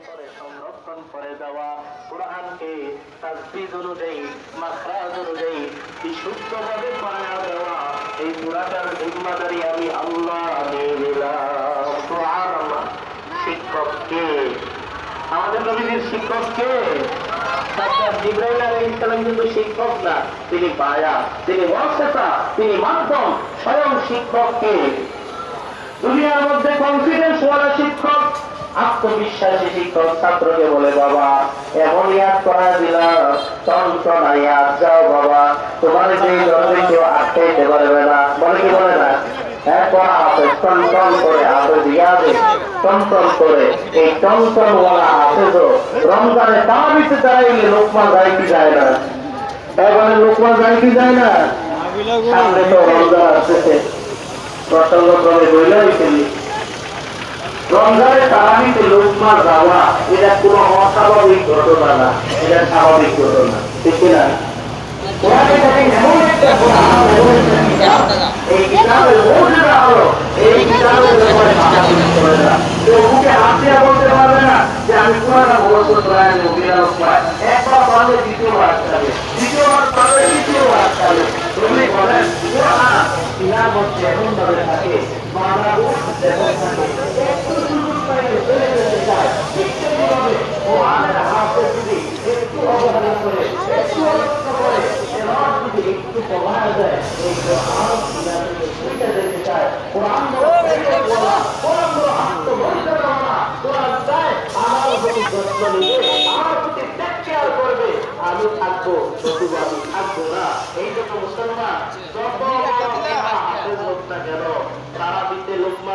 অন্তরে সংরক্ষণ করে দেওয়া কোরআনকে তাজবিদ অনুযায়ী, মাখরাজ অনুযায়ী দেওয়া, এই পুরাটার জিম্মাদারি আমি আল্লাহ নিয়ে নিলাম সুবহানাল্লাহ। শিক্ষক কে? আমাদের জিব্রাইল কিন্তু শিক্ষক না, তিনি তিনি তিনি মাধ্যম, স্বয়ং শিক্ষক কে? দুনিয়ার মধ্যে কনফিডেন্স আত্মবিশ্বাসী শিক্ষক ছাত্রকে বলে, বাবা, এমন ইয়াদ করা দিলাম টনটনা ইয়াদ যাও, বাবা। তোমার যে জন্মে কেউ আটকাইতে পারবে না। বলে কি বলে না? পড়া হাতে টনটন করে হাতে দিয়া টনটন করে। এই টনটন ওয়ালা হাতে তো রমজানে তাবিতে দাঁড়াইলে লোকমা যায় কি যায় না। এবারে লোকমা যায় কি যায় না? সামনে তো রমজান আসতেছে। প্রসঙ্গ ক্রমে বইলেই ফেলি রমজানের তারাবিতে লোকমা যাওয়া এটা কোনো অস্বাভাবিক ঘটনা না, এটা স্বাভাবিক ঘটনা, ঠিক না? এই কিতাবের দ্বিতীয়বার দ্বিতীয়বার তুমি বলেন কিনা মধ্যে এমন ভাবে থাকে মারাও এমন থাকে একটু সুযোগ পাইলে চলে যেতে চায় একটু ভাবে কোরআনের হাতে যদি একটু অবহেলা করে একটু অবহেলা করে এবার যদি একটু প্রভাব দেয় এই কোরআন কিনা যেতে চায় কোরআন কোরআন বড় কোরআন চায় আমার প্রতি যত্ন নিবে আমার প্রতি টেক কেয়ার করবে আমি থাকব নতুবা আমি থাকব না এই জন্য মুসলমান যত বড় হাফেজ হোক না কেন তারা দিতে লোকমা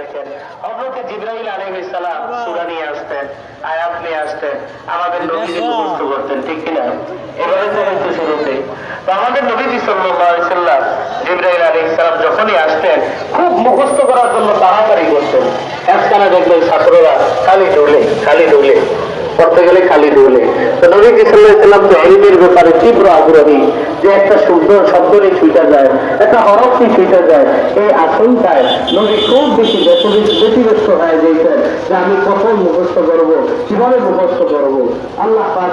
দেখেন। হযরতে জিব্রাইল আলাইহিস সালাম সূরা নিয়ে আসতেন আয়াত নিয়ে আসতেন আমাদের নবীজি মুখস্থ করতেন ঠিক কিনা? এভাবে তো হয়তো শুরুতে। তো আমাদের নবীজি সাল্লাল্লাহু আলাইহি সাল্লাম জিব্রাইল আলাইহিস সালাম যখনই আসতেন খুব মুখস্থ করার জন্য তাড়াতাড়ি করতেন। একখানা দেখবেন ছাত্ররা খালি ডোলে খালি ডোলে পড়তে গেলে খালি ডোলে তো সাল্লাল্লাহু আলাইহি তো এলিমের ব্যাপারে তীব্র আগ্রহী যে একটা সুন্দর শব্দ নিয়ে ছুটা যায়, একটা হরফ নিয়ে ছুটা যায়। এই আশঙ্কায় নবী খুব বেশি ব্যতিব্যস্ত হয়ে যেতেন যে আমি কখন মুখস্থ করব, কীভাবে মুখস্থ করব? আল্লাহ পাক